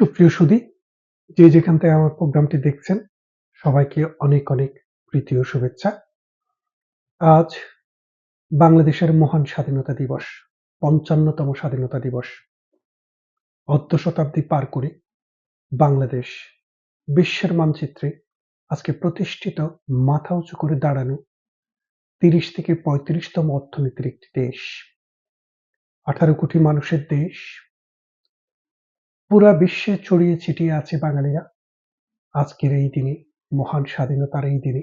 সুপ্রিয় সুদী যে যেখান থেকে আমার প্রোগ্রামটি দেখছেন, সবাইকে অনেক অনেক প্রীতি ও শুভেচ্ছা। আজ বাংলাদেশের মহান স্বাধীনতা দিবস, পঞ্চান্নতম স্বাধীনতা দিবস। অর্ধ শতাব্দী পার করে বাংলাদেশ বিশ্বের মানচিত্রে আজকে প্রতিষ্ঠিত মাথা উঁচু করে দাঁড়ানো তিরিশ থেকে পঁয়ত্রিশতম অর্থনীতির একটি দেশ। আঠারো কোটি মানুষের দেশ পুরা বিশ্বে ছড়িয়ে ছিটিয়ে আছে বাঙালিরা। আজকের এই দিনে, মহান স্বাধীনতার এই দিনে,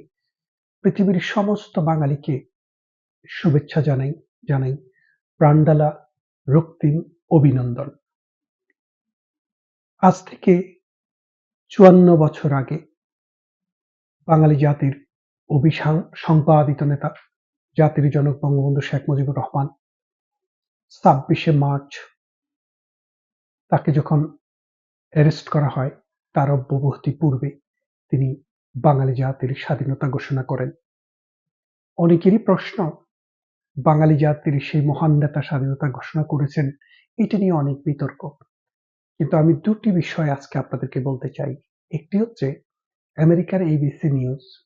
পৃথিবীর সমস্ত বাঙালিকে শুভেচ্ছা জানাই জানাই প্রাণডালা রক্তিম অভিনন্দন। আজ থেকে চুয়ান্ন বছর আগে বাঙালি জাতির অভিসাং সম্পাদিত নেতা, জাতির জনক বঙ্গবন্ধু শেখ মুজিবুর রহমান ছাব্বিশে মার্চ তাকে যখন অ্যারেস্ট করা হয়, তার অব্যবহতি পূর্বে তিনি বাঙালি জাতির স্বাধীনতা ঘোষণা করেন। অনেকেরই প্রশ্ন, বাঙালি জাতির সেই মহান নেতা স্বাধীনতা ঘোষণা করেছেন, এটি নিয়ে অনেক বিতর্ক। কিন্তু আমি দুটি বিষয় আজকে আপনাদেরকে বলতে চাই। একটি হচ্ছে, আমেরিকার এবিসি নিউজ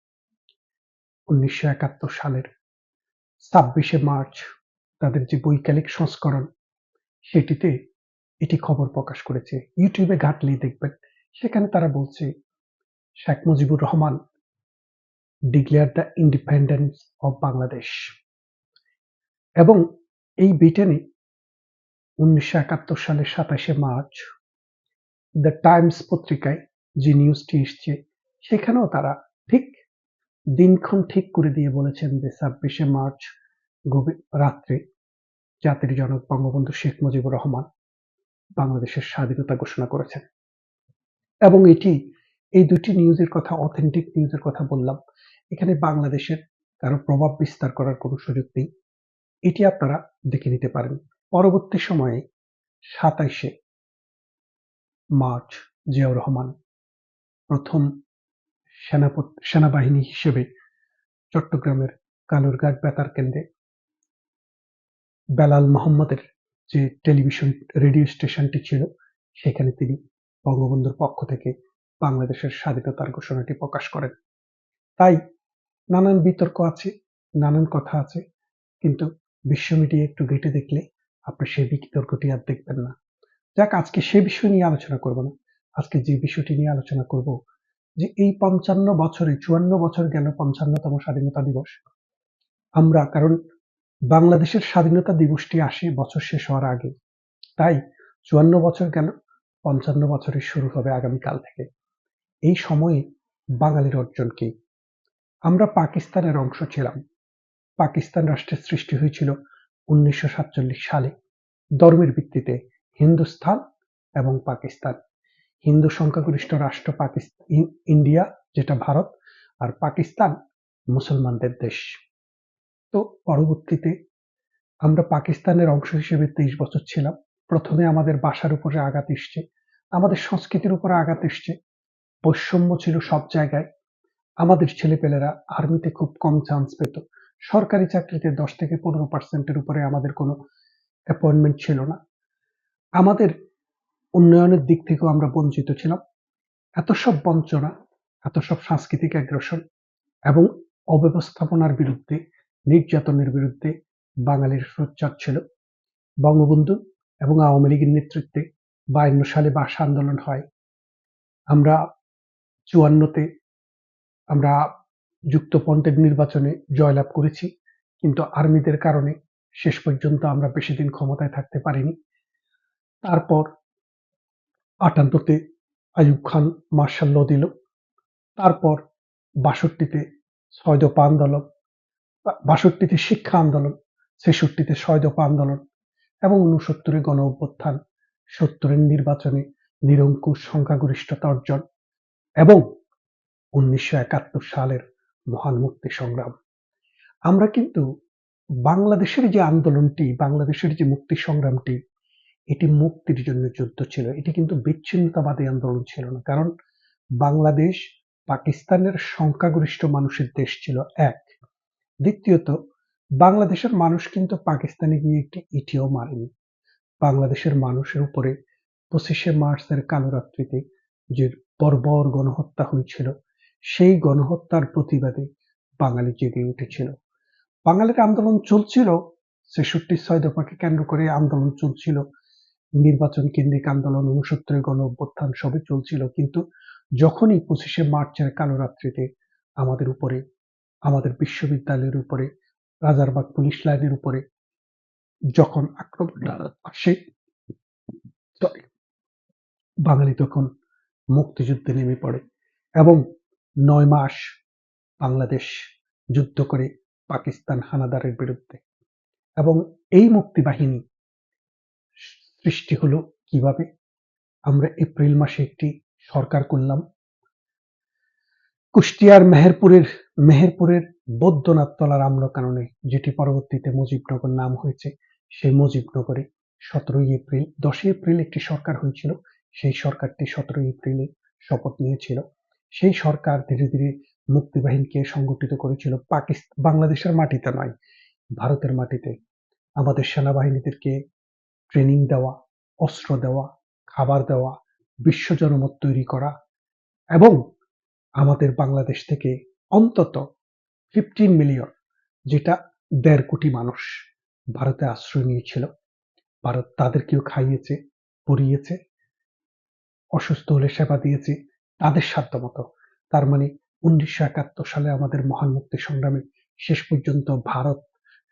উনিশশো একাত্তর সালের ছাব্বিশে মার্চ তাদের যে বৈকালিক সংস্করণ, সেটিতে এটি খবর প্রকাশ করেছে। ইউটিউবে ঘাটলেই দেখবেন। সেখানে তারা বলছে, Sheikh Mujibur Rahman declare the independence of Bangladesh. এবং এই ব্রিটেনে উনিশশো একাত্তর সালের সাতাশে মার্চ দ্য টাইমস পত্রিকায় যে নিউজটি এসছে, সেখানেও তারা ঠিক দিনক্ষণ ঠিক করে দিয়ে বলেছেন যে ছাব্বিশে মার্চ রাত্রে জাতির জনক বঙ্গবন্ধু শেখ মুজিবুর রহমান বাংলাদেশের স্বাধীনতা ঘোষণা করেছেন। এবং এটি, এই দুটি নিউজের কথা অথেন্টিক নিউজের কথা বললাম। এখানে বাংলাদেশের কারও প্রভাব বিস্তার করার কোনো সুযোগ নেই। এটি আপনারা দেখে নিতে পারেন। পরবর্তী সময়ে সাতাইশে মার্চ, জিয়াউর রহমান প্রথম সেনাপত, সেনাবাহিনী হিসেবে চট্টগ্রামের কালুরঘাট বেতার কেন্দ্রে বেলাল মোহাম্মদের যে টেলিভিশন, রেডিও স্টেশনটি ছিল, সেখানে তিনি বঙ্গবন্ধুর পক্ষ থেকে বাংলাদেশের স্বাধীনতার ঘোষণাটি প্রকাশ করেন। তাই নানান বিতর্ক আছে, নানান কথা আছে, কিন্তু বিশ্ব মিডিয়া একটু ঘেটে দেখলে আপনি সেই বিতর্কটি আর দেখবেন না। যাক, আজকে সে বিষয় নিয়ে আলোচনা করব না। আজকে যে বিষয়টি নিয়ে আলোচনা করব, যে এই পঞ্চান্ন বছরে, চুয়ান্ন বছর গেল পঞ্চান্নতম স্বাধীনতা দিবস। আমরা, কারণ বাংলাদেশের স্বাধীনতা দিবসটি আসে বছর শেষ হওয়ার আগে। তাই চুয়ান্ন বছর গেল পঞ্চান্ন বছরের শুরু হবে আগামীকাল থেকে। এই সময়ে বাঙালির অর্জন কি? আমরা পাকিস্তানের অংশ ছিলাম। পাকিস্তান রাষ্ট্রের সৃষ্টি হয়েছিল উনিশশো সাতচল্লিশ সালে। ধর্মের ভিত্তিতে হিন্দুস্থান এবং পাকিস্তান। হিন্দু সংখ্যাগরিষ্ঠ রাষ্ট্র পাকিস্তান ইন্ডিয়া যেটা ভারত আর পাকিস্তান মুসলমানদের দেশ। তো পরবর্তীতে আমরা পাকিস্তানের অংশ হিসেবে তেইশ বছর ছিলাম। প্রথমে আমাদের বাসার উপরে আঘাত এসছে, আমাদের সংস্কৃতির উপরে আঘাত এসছে। বৈষম্য ছিল সব জায়গায়। আমাদের ছেলেপেলেরা আর্মিতে খুব কম চান্স পেত। সরকারি চাকরিতে দশ থেকে পনেরো পার্সেন্টের উপরে আমাদের কোনো অ্যাপয়েন্টমেন্ট ছিল না। আমাদের উন্নয়নের দিক থেকেও আমরা বঞ্চিত ছিলাম। এত সব বঞ্চনা, এত সব সাংস্কৃতিক অ্যাগ্রেশন এবং অব্যবস্থাপনার বিরুদ্ধে নির্যাতনের বিরুদ্ধে বাঙালির সোচ্চার ছিল। বঙ্গবন্ধু এবং আওয়ামী লীগের নেতৃত্বে বায়ান্ন সালে ভাষা আন্দোলন হয়। আমরা চুয়ান্নতে আমরা যুক্তপন্থের নির্বাচনে জয়লাভ করেছি, কিন্তু আর্মিদের কারণে শেষ পর্যন্ত আমরা বেশি দিন ক্ষমতায় থাকতে পারিনি। তারপর আটান্নতে আইয়ুব খান মার্শাল দিল। তারপর বাষট্টিতে ছয় দফা আন্দোলন বাষট্টিতে শিক্ষা আন্দোলন, ছেষট্টিতে ছয় দফা আন্দোলন এবং উনসত্তরে গণ অভ্যুত্থান সত্তরের নির্বাচনে নিরঙ্কুশ সংখ্যাগরিষ্ঠতা অর্জন এবং উনিশশো একাত্তর সালের মহান মুক্তি সংগ্রাম। আমরা কিন্তু বাংলাদেশের যে আন্দোলনটি, বাংলাদেশের যে মুক্তি সংগ্রামটি, এটি মুক্তির জন্য যুদ্ধ ছিল। এটি কিন্তু বিচ্ছিন্নতাবাদী আন্দোলন ছিল না। কারণ বাংলাদেশ পাকিস্তানের সংখ্যাগরিষ্ঠ মানুষের দেশ ছিল এক। দ্বিতীয়ত, বাংলাদেশের মানুষ কিন্তু পাকিস্তানে গিয়ে একটি ইটিও মারেনি। বাংলাদেশের মানুষের উপরে পঁচিশে মার্চের কালরাত্রিতে যে বর্বর গণহত্যা হয়েছিল, সেই গণহত্যার প্রতিবাদে বাঙালি জেগে উঠেছিল। বাঙালির আন্দোলন চলছিল ছেষট্টি ছয় দফাকে কেন্দ্র করে আন্দোলন চলছিল। নির্বাচন কেন্দ্রিক আন্দোলন উনসত্তরের গণ অভ্যুত্থান সবই চলছিল, কিন্তু যখনই পঁচিশে মার্চের কালরাত্রিতে আমাদের উপরে আমাদের বিশ্ববিদ্যালয়ের উপরে, রাজারবাগ পুলিশ লাইনের উপরে যখন আক্রমণটা আসে বাঙালি তখন মুক্তিযুদ্ধে নেমে পড়ে এবং নয় মাস বাংলাদেশ যুদ্ধ করে পাকিস্তান হানাদারের বিরুদ্ধে। এবং এই মুক্তিবাহিনী সৃষ্টি হলো কীভাবে? আমরা এপ্রিল মাসে একটি সরকার করলাম কুষ্টিয়ার মেহেরপুরের মেহেরপুরের বৈদ্যনাথ তলার আমল কারণে যেটি পরবর্তীতে মুজিবনগর নাম হয়েছে, সেই মুজিবনগরে সতেরোই এপ্রিল, দশই এপ্রিল একটি সরকার হয়েছিল, সেই সরকারটি সতেরোই এপ্রিলে শপথ নিয়েছিল। সেই সরকার ধীরে ধীরে মুক্তিবাহিনীকে সংগঠিত করেছিল। পাকিস্তান বাংলাদেশের মাটিতে নয়, ভারতের মাটিতে। আমাদের সেনাবাহিনীদেরকে ট্রেনিং দেওয়া, অস্ত্র দেওয়া, খাবার দেওয়া, বিশ্ব জনমত তৈরি করা এবং আমাদের বাংলাদেশ থেকে অন্তত ফিফটিন মিলিয়ন যেটা দেড় কোটি মানুষ ভারতে আশ্রয় নিয়েছিল। ভারত তাদেরকেও খাইয়েছে পরিয়েছে অসুস্থ হলে সেবা দিয়েছে, তাদের সাধ্য মতো। তার মানে উনিশশো একাত্তর সালে আমাদের মহান মুক্তি সংগ্রামে শেষ পর্যন্ত ভারত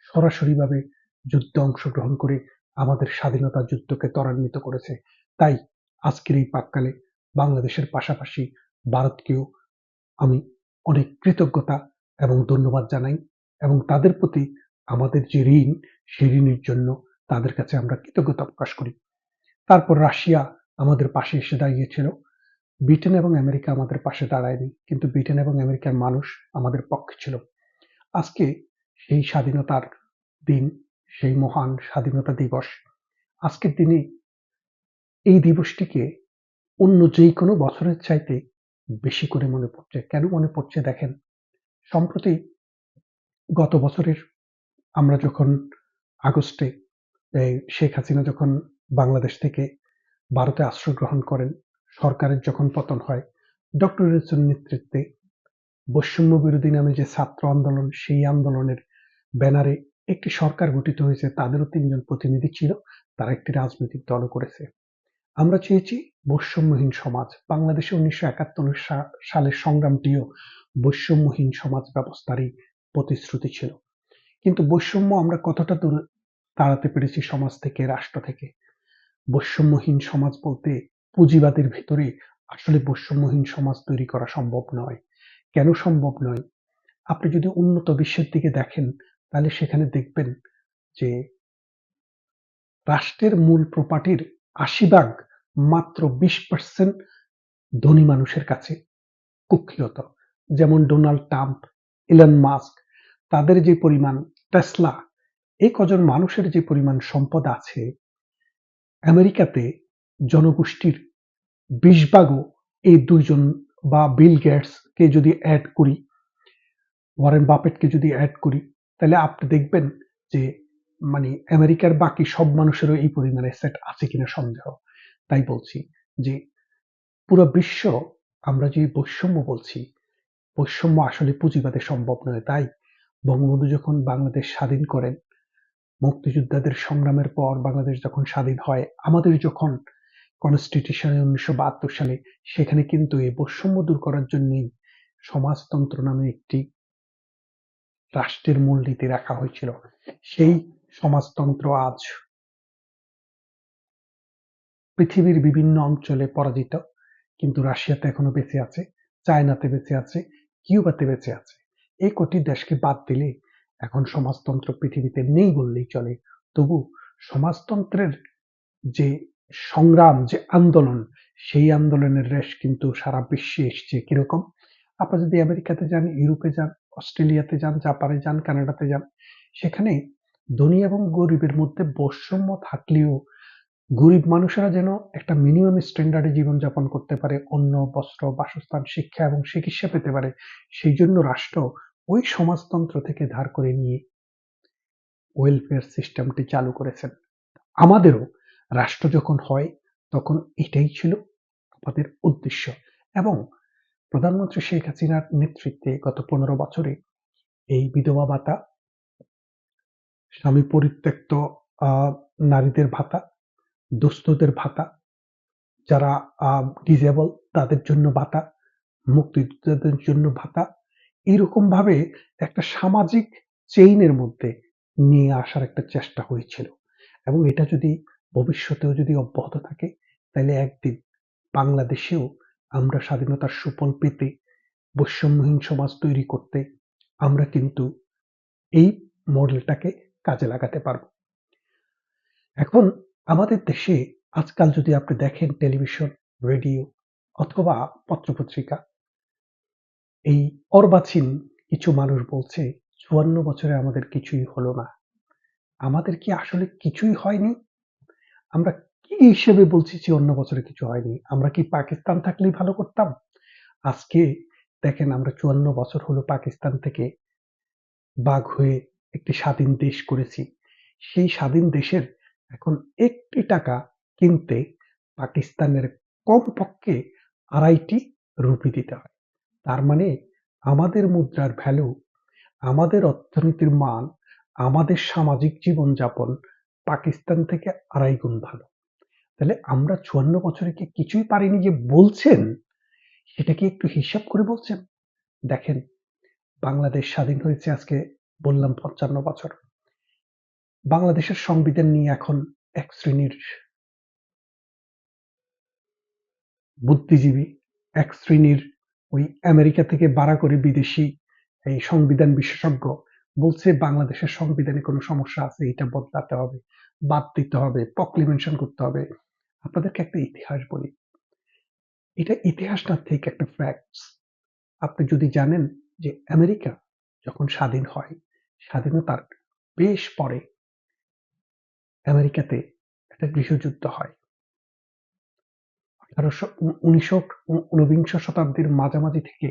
সরাসরিভাবে যুদ্ধে অংশগ্রহণ করে আমাদের স্বাধীনতা যুদ্ধকে ত্বরান্বিত করেছে। তাই আজকের এই পাককালে বাংলাদেশের পাশাপাশি ভারতকেও আমি অনেক কৃতজ্ঞতা এবং ধন্যবাদ জানাই এবং তাদের প্রতি আমাদের যে ঋণ সেই ঋণের জন্য তাদের কাছে আমরা কৃতজ্ঞতা প্রকাশ করি। তারপর রাশিয়া আমাদের পাশে এসে দাঁড়িয়েছিল। ব্রিটেন এবং আমেরিকা আমাদের পাশে দাঁড়ায়নি, কিন্তু ব্রিটেন এবং আমেরিকার মানুষ আমাদের পক্ষে ছিল। আজকে সেই স্বাধীনতার দিন, সেই মহান স্বাধীনতা দিবস, আজকের দিনে এই দিবসটিকে অন্য যে কোনো বছরের চাইতে বেশি করে মনে পড়ছে। কেন মনে পড়ছে দেখেন? সম্প্রতি গত বছরের আমরা যখন আগস্টে শেখ হাসিনা যখন বাংলাদেশ থেকে ভারতে আশ্রয় গ্রহণ করেন, সরকারের যখন পতন হয়, ডক্টর ইউনুসের নেতৃত্বে বৈষম্য বিরোধী নামে যে ছাত্র আন্দোলন, সেই আন্দোলনের ব্যানারে একটি সরকার গঠিত হয়েছে, তাদেরও তিনজন প্রতিনিধি ছিল, তারা একটি রাজনৈতিক দলও করেছে। আমরা চেয়েছি বৈষম্যহীন সমাজ। বাংলাদেশে উনিশশো একাত্তর সালের সংগ্রামটিও বৈষম্যহীন সমাজ ব্যবস্থারই প্রতিশ্রুতি ছিল। কিন্তু বৈষম্য আমরা কতটা দূর তাড়াতে পেরেছি সমাজ থেকে, রাষ্ট্র থেকে? বৈষম্যহীন সমাজ বলতে পুঁজিবাদের ভেতরে আসলে বৈষম্যহীন সমাজ তৈরি করা সম্ভব নয়। কেন সম্ভব নয়? আপনি যদি উন্নত বিশ্বের দিকে দেখেন, তাহলে সেখানে দেখবেন যে রাষ্ট্রের মূল প্রপার্টির আশি ভাগ মাত্র বিশ পার্সেন্ট ধনী মানুষের কাছে কুক্ষিগত। যেমন ডোনাল্ড ট্রাম্প, ইলন মাস্ক, তাদের যে পরিমাণ টেসলা, এই কজন মানুষের যে পরিমাণ সম্পদ আছে, আমেরিকাতে জনগোষ্ঠীর বিশ ভাগও এই দুইজন বা বিল গেটসকে যদি অ্যাড করি, ওয়ারেন বাপেটকে যদি অ্যাড করি, তাহলে আপনি দেখবেন যে মানে আমেরিকার বাকি সব মানুষেরও এই পরিমাণে সেট আছে কিনা সন্দেহ। তাই বলছি যে পুরো বিশ্ব, আমরা যে বৈষম্য বলছি, বৈষম্য আসলে পুঁজিবাদে সম্ভব নয়। তাই বঙ্গবন্ধু যখন বাংলাদেশ স্বাধীন করেন, মুক্তিযোদ্ধাদের সংগ্রামের পর বাংলাদেশ যখন স্বাধীন হয়, আমাদের যখন কনস্টিটিউশনে উনিশশো বাহাত্তর সালে, সেখানে কিন্তু এই বৈষম্য দূর করার জন্যই সমাজতন্ত্র নামে একটি রাষ্ট্রের মূলনীতি রাখা হয়েছিল। সেই সমাজতন্ত্র আজ পৃথিবীর বিভিন্ন অঞ্চলে পরাজিত। কিন্তু রাশিয়াতে এখনও বেঁচে আছে, চায়নাতে বেঁচে আছে, কিউবাতে বেঁচে আছে। এই কটি দেশকে বাদ দিলে এখন সমাজতন্ত্র পৃথিবীতে নেই বললেই চলে। তবু সমাজতন্ত্রের যে সংগ্রাম, যে আন্দোলন, সেই আন্দোলনের রেশ কিন্তু সারা বিশ্বে এসছে কীরকম? আপনারা যদি আমেরিকাতে যান, ইউরোপে যান, অস্ট্রেলিয়াতে যান, জাপানে যান, কানাডাতে যান, সেখানে ধনী এবং গরিবের মধ্যে বৈষম্য থাকলেও গরিব মানুষেরা যেন একটা মিনিমাম স্ট্যান্ডার্ডে জীবনযাপন করতে পারে, অন্ন, বস্ত্র, বাসস্থান, শিক্ষা এবং চিকিৎসা পেতে পারে, সেই জন্য রাষ্ট্র ওই সমাজতন্ত্র থেকে ধার করে নিয়ে ওয়েলফেয়ার সিস্টেমটি চালু করেছেন। আমাদেরও রাষ্ট্র যখন হয়, তখন এটাই ছিল আমাদের উদ্দেশ্য এবং প্রধানমন্ত্রী শেখ হাসিনার নেতৃত্বে গত পনেরো বছরে এই বিধবা ভাতা, স্বামী পরিত্যক্ত নারীদের ভাতা দুস্থদের ভাতা, যারা ডিজেবল তাদের জন্য ভাতা, মুক্তিযোদ্ধাদের জন্য ভাতা এরকম ভাবে একটা সামাজিক চেইনের মধ্যে নিয়ে আসার একটা চেষ্টা হয়েছিল। এবং এটা যদি ভবিষ্যতেও যদি অব্যাহত থাকে, তাহলে একদিন বাংলাদেশেও আমরা স্বাধীনতার সুফল পেতে, বৈষম্যহীন সমাজ তৈরি করতে আমরা কিন্তু এই মডেলটাকে কাজে লাগাতে পারব। এখন আমাদের দেশে আজকাল যদি আপনি দেখেন টেলিভিশন, রেডিও অথবা পত্রপত্রিকা, এই অর্বাচীন কিছু মানুষ বলছে, চুয়ান্ন বছরে আমাদের কিছুই হলো না। আমাদের কি আসলে কিছুই হয়নি? আমরা কি হিসেবে বলছি চুয়ান্ন বছরে কিছু হয়নি? আমরা কি পাকিস্তান থাকলেই ভালো করতাম? আজকে দেখেন আমরা চুয়ান্ন বছর হলো পাকিস্তান থেকে বাঘ হয়ে একটি স্বাধীন দেশ করেছি। সেই স্বাধীন দেশের এখন একটি টাকা কিনতে পাকিস্তানের কমপক্ষে আড়াইটি রুপি দিতে হয়। তার মানে আমাদের মুদ্রার ভ্যালু আমাদের অর্থনীতির মান, আমাদের সামাজিক জীবনযাপন পাকিস্তান থেকে আড়াই গুণ ভালো। তাহলে আমরা চুয়ান্ন বছরে কি কিছুই পারিনি যে বলছেন? সেটা কি একটু হিসাব করে বলছেন? দেখেন, বাংলাদেশ স্বাধীন হয়েছে আজকে বললাম পঞ্চান্ন বছর। বাংলাদেশের সংবিধান নিয়ে এখন এক শ্রেণির বুদ্ধিজীবী, এক শ্রেণির ওই আমেরিকা থেকে বাড়া করে বিদেশি এই সংবিধান বিশেষজ্ঞ বলছে, বাংলাদেশের সংবিধানে কোনো সমস্যা আছে, এটা বদলাতে হবে, বাদ দিতে হবে প্রক্লিমেশন করতে হবে। আপনাদেরকে একটা ইতিহাস বলি। এটা ইতিহাস না থেকে একটা ফ্যাক্টস আপনি যদি জানেন যে আমেরিকা যখন স্বাধীন হয়, স্বাধীনতার বেশ পরে আমেরিকাতে একটা গৃহযুদ্ধ হয়। আঠারোশো ঊনবিংশ শতাব্দীর মাঝামাঝি থেকে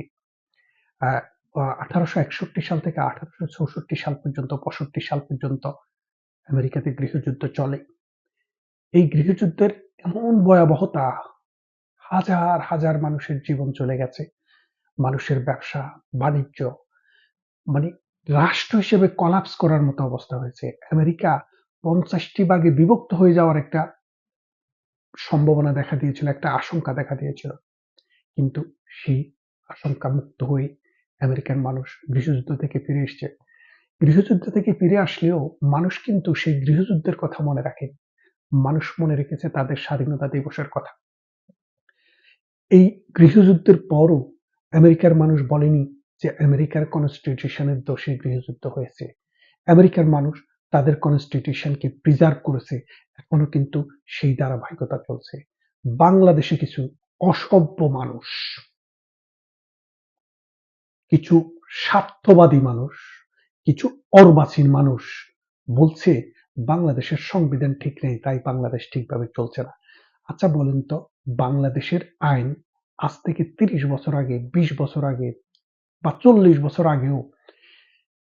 আঠারোশো একষট্টি সাল থেকে আঠারোশো চৌষট্টি সাল পর্যন্ত, পঁয়ষট্টি সাল পর্যন্ত আমেরিকাতে গৃহযুদ্ধ চলে। এই গৃহযুদ্ধের এমন ভয়াবহতা, হাজার হাজার মানুষের জীবন চলে গেছে। মানুষের ব্যবসা, বাণিজ্য মানে রাষ্ট্র হিসেবে কলাপস করার মতো অবস্থা হয়েছে। আমেরিকা পঞ্চাশটি ভাগে বিভক্ত হয়ে যাওয়ার একটা সম্ভাবনা দেখা দিয়েছিল, একটা আশঙ্কা দেখা দিয়েছিল। কিন্তু সেই আশঙ্কা মুক্ত হয়ে আমেরিকান মানুষ গৃহযুদ্ধ থেকে ফিরে এসছে। গৃহযুদ্ধ থেকে ফিরে আসলেও মানুষ কিন্তু সেই গৃহযুদ্ধের কথা মনে রাখে। মানুষ মনে রেখেছে তাদের স্বাধীনতা দিবসের কথা। এই গৃহযুদ্ধের পরও আমেরিকার মানুষ বলেনি যে আমেরিকার কনস্টিটিউশনের দোষে গৃহযুদ্ধ হয়েছে। আমেরিকার মানুষ তাদের কনস্টিটিউশনকে প্রিজার্ভ করেছে, এখনও কিন্তু সেই ধারাবাহিকতা চলছে। বাংলাদেশে কিছু অসভ্য মানুষ, কিছু স্বার্থবাদী মানুষ, কিছু অর্বাচীন মানুষ বলছে, বাংলাদেশের সংবিধান ঠিক নেই, তাই বাংলাদেশ ঠিকভাবে চলছে না। আচ্ছা বলেন তো, বাংলাদেশের আইন আজ থেকে তিরিশ বছর আগে ২০ বছর আগে বা চল্লিশ বছর আগেও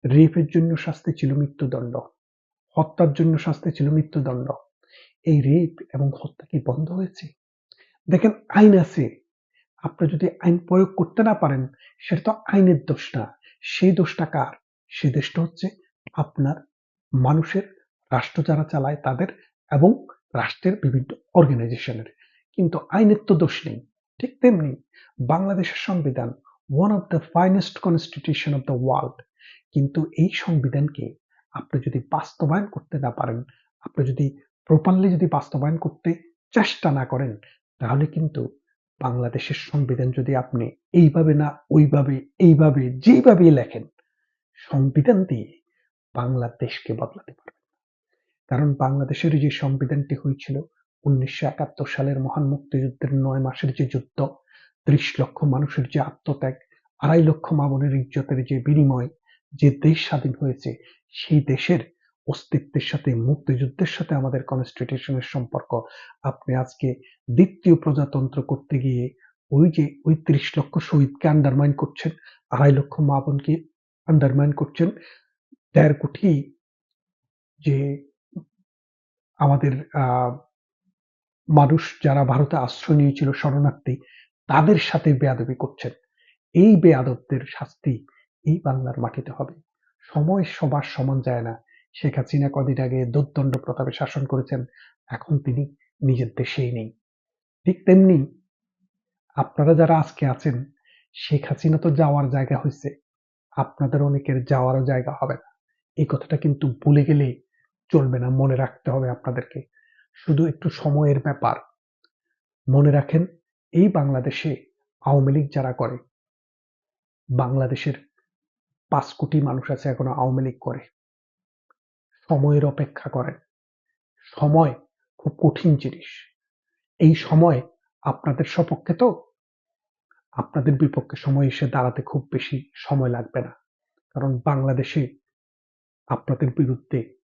রেপের জন্য শাস্তি ছিল মৃত্যুদণ্ড। হত্যার জন্য শাস্তি ছিল মৃত্যুদণ্ড। এই রেপ এবং হত্যা কি বন্ধ হয়েছে? দেখেন, আইন আছে। আপনি যদি আইন প্রয়োগ করতে না পারেন, সেটা তো আইনের দোষ না। সেই দোষটা কার? সেই দোষটা হচ্ছে আপনার মানুষের, রাষ্ট্র যারা চালায় তাদের এবং রাষ্ট্রের বিভিন্ন অর্গানাইজেশনের কিন্তু আইনের তো দোষ নেই। ঠিক তেমনি বাংলাদেশের সংবিধান one of the finest constitution of the world কিন্তু এই সংবিধানকে আপনি যদি বাস্তবায়ন করতে না পারেন, আপনি যদি প্রপারলি যদি বাস্তবায়ন করতে চেষ্টা না করেন, তাহলে কিন্তু বাংলাদেশের সংবিধান যদি আপনি এইভাবে না, ওইভাবে, এইভাবে যেভাবে লেখেন, সংবিধান দিয়ে বাংলাদেশকে বদলাতে পারবেন কারণ বাংলাদেশের যে সংবিধানটি হয়েছিল, উনিশশো একাত্তর সালের মহান মুক্তিযুদ্ধের নয় মাসের যে যুদ্ধ, ত্রিশ লক্ষ মানুষের যে আত্মত্যাগ, আড়াই লক্ষ মামনের ইজ্জতের যে বিনিময় যে দেশ স্বাধীন হয়েছে, সেই দেশের অস্তিত্বের সাথে, মুক্তিযুদ্ধের সাথে আমাদের কনস্টিটিউশনের সম্পর্ক। আপনি আজকে দ্বিতীয় প্রজাতন্ত্র করতে গিয়ে ওই যে ওই ত্রিশ লক্ষ শহীদকে আন্ডারমাইন করছেন, আড়াই লক্ষ মা বোনকে আন্ডারমাইন করছেন, দেড় কোটি যে আমাদের মানুষ যারা ভারতে আশ্রয় নিয়েছিল, শরণার্থী, তাদের সাথে বেয়াদবি করছেন। এই বেয়াদবদের শাস্তি এই বাংলার মাটিতে হবে। সময় সবার সমান যায় না। শেখ হাসিনা কদিন আগে দুর্দণ্ড প্রতাপে শাসন করেছেন, এখন তিনি নিজের দেশেই নেই। ঠিক তেমনি আপনারা যারা আজকে আছেন, শেখ হাসিনা তো যাওয়ার জায়গা হয়েছে আপনাদের অনেকের যাওয়ারও জায়গা হবে না। এই কথাটা কিন্তু ভুলে গেলে চলবে না। মনে রাখতে হবে আপনাদেরকে। শুধু একটু সময়ের ব্যাপার। মনে রাখেন, এই বাংলাদেশে আওয়ামী লীগ যারা করে, বাংলাদেশের পাঁচ কোটি মানুষ আছে এখনও আওয়ামী লীগ করে। সময়ের অপেক্ষা করেন। সময় খুব কঠিন জিনিস। এই সময় আপনাদের সপক্ষে তো? আপনাদের বিপক্ষে সময় এসে দাঁড়াতে খুব বেশি সময় লাগবে না। কারণ বাংলাদেশে আপনাদের বিরুদ্ধে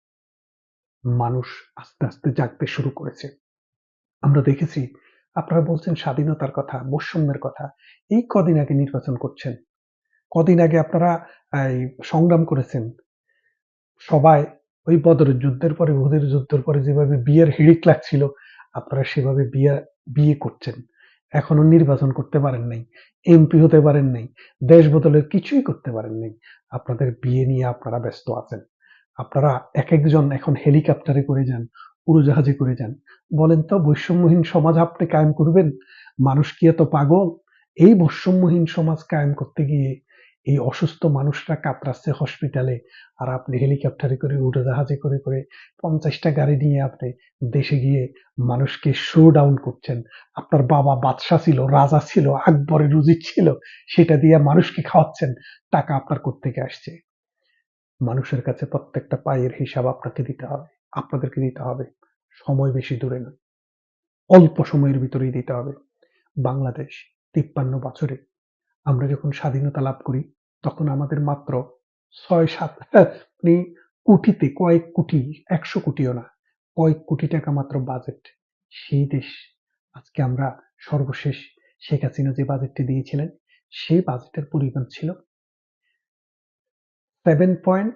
মানুষ আস্তে আস্তে জাগতে শুরু করেছে। আমরা দেখেছি, আপনারা বলছেন স্বাধীনতার কথা, বৈষম্যের কথা। এই কদিন আগে নির্বাচন করছেন কদিন আগে আপনারা সংগ্রাম করেছেন। সবাই ওই বদরের যুদ্ধের পরে, উহুদের যুদ্ধের পরে যেভাবে বিয়ের হিড়িক লাগছিল, আপনারা সেভাবে বিয়ে বিয়ে করছেন। এখনও নির্বাচন করতে পারেন নাই, এমপি হতে পারেন নাই, দেশ বদলের কিছুই করতে পারেন নাই। আপনাদের বিয়ে নিয়ে আপনারা ব্যস্ত আছেন। আপনারা এক একজন এখন হেলিকপ্টারে করে যান, উড়োজাহাজে করে যান। বলেন তো, বৈষম্যহীন সমাজ আপনি কায়েম করবেন? মানুষ কি এত পাগল? এই বৈষম্যহীন সমাজ কায়েম করতে গিয়ে এই অসুস্থ মানুষরা কাতরাচ্ছে হসপিটালে আর আপনি হেলিকপ্টারে করে, উড়োজাহাজে করে করে পঞ্চাশটা গাড়ি নিয়ে আপনি দেশে গিয়ে মানুষকে শো ডাউন করছেন। আপনার বাবা বাদশাহ ছিল, রাজা ছিল, আকবরের উজির ছিল, সেটা দিয়ে মানুষকে খাওয়াচ্ছেন। টাকা আপনার কোত্থেকে আসছে? মানুষের কাছে প্রত্যেকটা পায়ের হিসাব আপনাকে দিতে হবে, আপনাদেরকে দিতে হবে। সময় বেশি দূরে নয়, অল্প সময়ের ভিতরেই দিতে হবে। বাংলাদেশ, তিপ্পান্ন বছরে আমরা যখন স্বাধীনতা লাভ করি তখন আমাদের মাত্র ছয়, সাত মানে কোটিতে, কয়েক কোটি, একশো কোটিও না, কয়েক কোটি টাকা মাত্র বাজেট সেই দেশ। আজকে আমরা সর্বশেষ শেখ হাসিনা যে বাজেটটি দিয়েছিলেন, সেই বাজেটের পরিমাণ ছিল seven point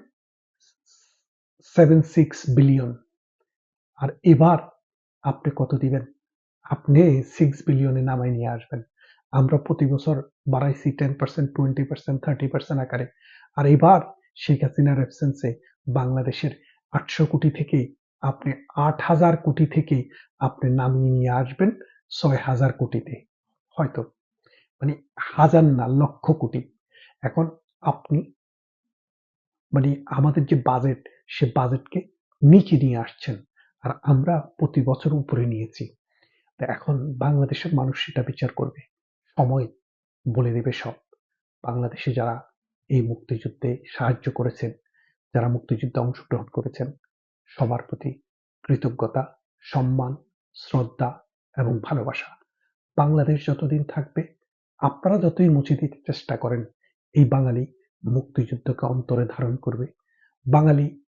seven six billion আর এবার আপনি কত দিবেন? আপনি সিক্স বিলিয়নে নামাই নিয়ে আসবেন। আমরা প্রতি বছর বাড়াইছি ten percent twenty percent thirty percent আকারে। আর এবার শেখ হাসিনার অ্যাবসেন্সে বাংলাদেশের আটশো কোটি থেকে আপনি আট হাজার কোটি থেকে আপনি নামিয়ে নিয়ে আসবেন ছয় হাজার কোটিতে। হয়তো? মানে হাজার না, লক্ষ কোটি। এখন আপনি মানে আমাদের যে বাজেট সে বাজেটকে নিচে নিয়ে আসছেন আর আমরা প্রতি বছর উপরে নিয়েছি। এখন বাংলাদেশের মানুষ সেটা বিচার করবে। সময় বলে দেবে সব। বাংলাদেশে যারা এই মুক্তিযুদ্ধে সাহায্য করেছেন, যারা মুক্তিযুদ্ধে অংশগ্রহণ করেছেন, সবার প্রতি কৃতজ্ঞতা, সম্মান, শ্রদ্ধা এবং ভালোবাসা। বাংলাদেশ যতদিন থাকবে, আপনারা যতই মুছে দিতে চেষ্টা করেন, এই বাঙালি মুক্তিযুদ্ধকে অন্তরে ধারণ করবে। বাঙালি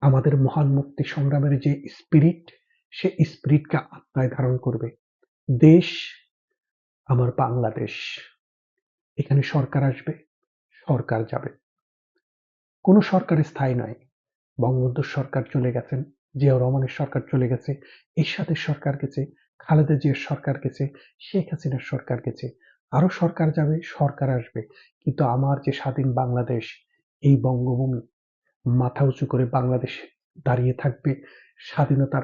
আমাদের মহান মুক্তি সংগ্রামের যে স্পিরিট সে স্পিরিটকে আত্মায় ধারণ করবে। দেশ আমার বাংলাদেশ। এখানে সরকার আসবে, সরকার যাবে। কোনো সরকার স্থায়ী নয়। বঙ্গবন্ধুর সরকার চলে গেছেন, জিয়াউর রহমানের সরকার চলে গেছে, এরশাদের সরকার গেছে, খালেদা জিয়ার সরকার গেছে, শেখ হাসিনার সরকার গেছে। আরও সরকার যাবে, সরকার আসবে। কিন্তু আমার যে স্বাধীন বাংলাদেশ, এই বঙ্গভূমি মাথা উঁচু করে বাংলাদেশ দাঁড়িয়ে থাকবে, স্বাধীনতার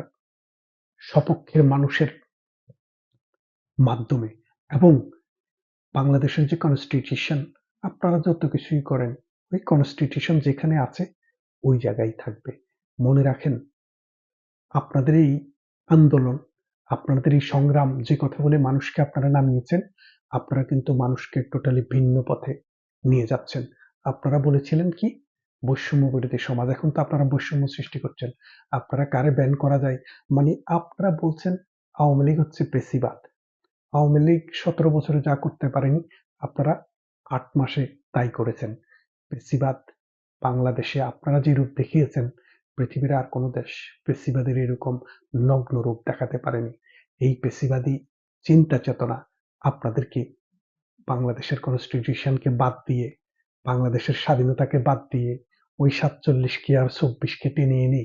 সপক্ষের মানুষের মাধ্যমে। এবং বাংলাদেশের যে কনস্টিটিউশন আপনারা যত কিছুই করেন, ওই কনস্টিটিউশন যেখানে আছে, ওই জায়গায় থাকবে। মনে রাখেন, আপনাদের এই আন্দোলন, আপনাদের এই সংগ্রাম, যে কথা বলে মানুষকে আপনারা নামিয়েছেন, আপনারা কিন্তু মানুষকে টোটালি ভিন্ন পথে নিয়ে যাচ্ছেন। আপনারা বলেছিলেন কি, বৈষম্য বিরোধী সমাজ, এখন তো আপনারা বৈষম্য সৃষ্টি করছেন। আপনারা কারে ব্যান করা যায়? মানে আপনারা বলছেন, আওয়ামী লীগ হচ্ছে পেশিবাদ। আওয়ামী লীগ সতেরো বছরে যা করতে পারেনি, আপনারা আট মাসে তাই করেছেন। পেশিবাদ বাংলাদেশে আপনারা যে রূপ দেখিয়েছেন, পৃথিবীর আর কোনো দেশ পেশিবাদের এরকম নগ্ন রূপ দেখাতে পারেনি। এই পেশিবাদী চিন্তা চেতনা আপনাদেরকে বাংলাদেশের কনস্টিটিউশনকে বাদ দিয়ে, বাংলাদেশের স্বাধীনতাকে বাদ দিয়ে, ওই সাতচল্লিশকে আর চব্বিশকে টেনে এনে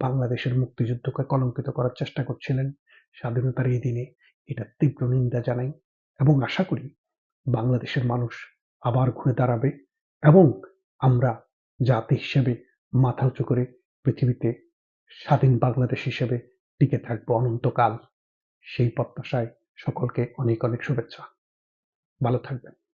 বাংলাদেশের মুক্তিযুদ্ধকে কলঙ্কিত করার চেষ্টা করছিলেন স্বাধীনতার এই দিনে। এটা তীব্র নিন্দা জানাই এবং আশা করি বাংলাদেশের মানুষ আবার ঘুরে দাঁড়াবে এবং আমরা জাতি হিসেবে মাথা উঁচু করে পৃথিবীতে স্বাধীন বাংলাদেশ হিসেবে টিকে থাকব অনন্তকাল। সেই প্রত্যাশায় সকলকে অনেক অনেক শুভেচ্ছা। ভালো থাকবেন।